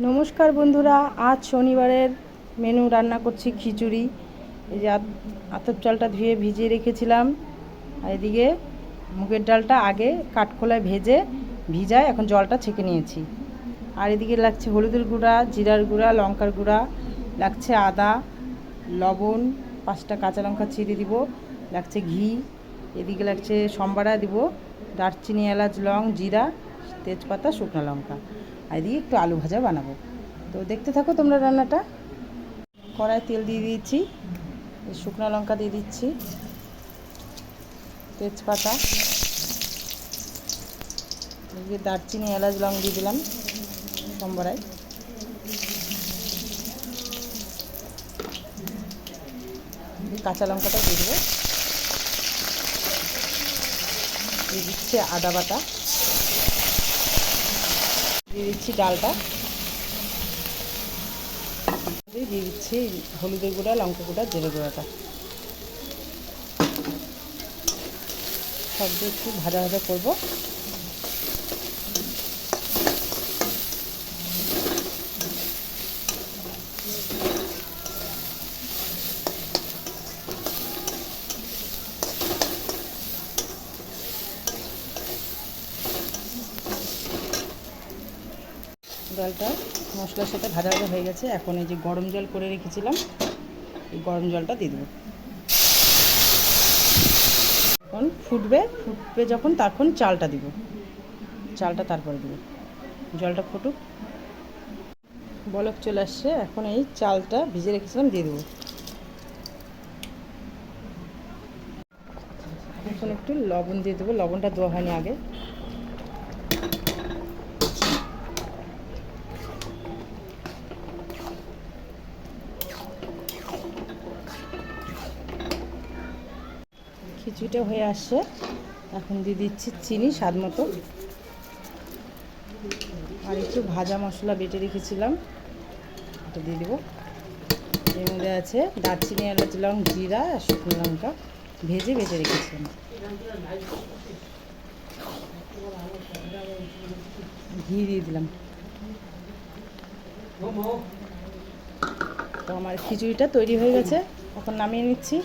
নমস্কার বন্ধুরা, আজ শনিবারের মেনু রান্না করছি খিচুড়ি। এই যে আত- আতপ চালটা ধুয়ে ভিজিয়ে রেখেছিলাম। আর এদিকে মুগের ডালটা আগে কাঠখোলায় ভেজে ভিজায় এখন জলটা ছেঁকে নিয়েছি। আর এদিকে লাগছে হলুদের গুঁড়া, জিরার গুঁড়া, লঙ্কার গুঁড়া, লাগছে আদা, লবণ, পাঁচটা কাঁচা লঙ্কা চিড়ে দিব, লাগছে ঘি, এদিকে লাগছে সম্বারা দিব, দারচিনি, এলাচ, লং, জিরা তেজপাতা, শুকনো লঙ্কা। আর দিয়ে একটু আলু ভাজা বানাবো। তো দেখতে থাকো তোমরা রান্নাটা। কড়ায় তেল দিয়ে দিয়েছি, শুকনো লঙ্কা দিয়ে দিচ্ছি, তেজপাতা দারচিনি, এলাচ, লং দিয়ে দিলাম সম্বরায়। কাঁচা লঙ্কাটা দিয়ে দেবো। দিয়ে দিচ্ছি আদা বাটা। দিয়ে দিচ্ছি ডালটা। দিয়ে দিচ্ছি হলুদের গুঁড়া লঙ্কা গুঁড়া, জিরে গুঁড়াটা। সব দিয়ে একটু ভাজা ভাজা করব। ডালটা মশলার সাথে ভাজা ভাজা হয়ে গেছে। এখন এই যে গরম জল করে রেখেছিলাম, এই গরম জলটা দিয়ে দেবো। এখন ফুটবে ফুটবে যখন তখন চালটা দিব। চালটা তারপরে দিব। জলটা ফুটুক। বলক চলে আসছে। এখন এই চালটা ভিজে রেখেছিলাম, দিয়ে দেবো। এখন একটু লবণ দিয়ে দেবো। লবণটা দেওয়া হয়নি আগে। খিচুড়িটা হয়ে আসছে। এখন দিয়ে দিচ্ছি চিনি স্বাদ মতো। আর একটু ভাজা মশলা বেটে রেখেছিলাম। এটা দিয়ে দেবো। এর মধ্যে আছে দারচিনি, এলাচ, লং, জিরা আর শুকনো লঙ্কা ভেজে বেটে রেখেছিলাম। ঘি দিয়ে দিলাম। তো আমার খিচুড়িটা তৈরি হয়ে গেছে। এখন নামিয়ে নিচ্ছি।